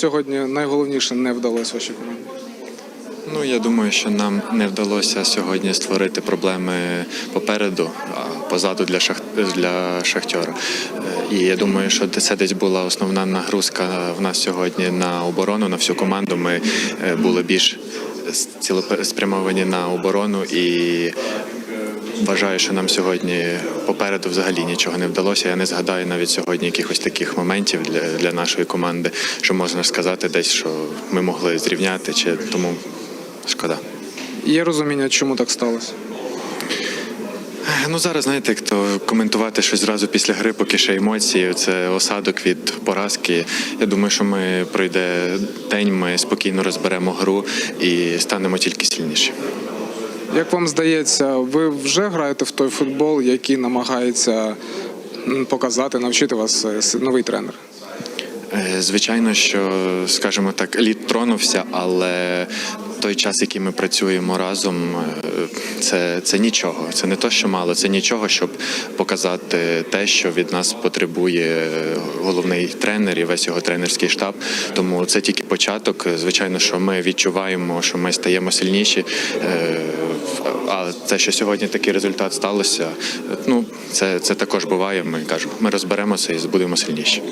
Сьогодні найголовніше не вдалося вашій команді. Ну я думаю, що нам не вдалося сьогодні створити проблеми попереду, а позаду для шах... для шахтера. Е, І я думаю, що це десь була основна нагрузка в нас сьогодні на оборону, на всю команду. Ми е, були більш цілеспрямовані на оборону і. Вважаю, що нам сьогодні попереду взагалі нічого не вдалося. Я не згадаю навіть сьогодні якихось таких моментів для, для нашої команди, що можна сказати десь, що ми могли зрівняти, чи тому шкода. Є розуміння, чому так сталося? Ну зараз знаєте, як то коментувати щось зразу після гри, поки ще емоції. Це осадок від поразки. Я думаю, що ми пройде день, ми спокійно розберемо гру і станемо тільки сильніші. Як вам здається, ви вже граєте в той футбол, який намагається показати, навчити вас е, новий тренер? Е, Звичайно, що скажімо так, лід тронувся, але той час, який ми працюємо разом, е, це, це нічого. Це не то, що мало, це нічого, щоб показати те, що від нас потребує головний тренер і весь його тренерський штаб. Тому це тільки початок. Звичайно, що ми відчуваємо, що ми стаємо сильніші. Е, А те, що сьогодні такий результат сталося, ну це, це також буває. Ми кажу, ми розберемося і будемо сильніші.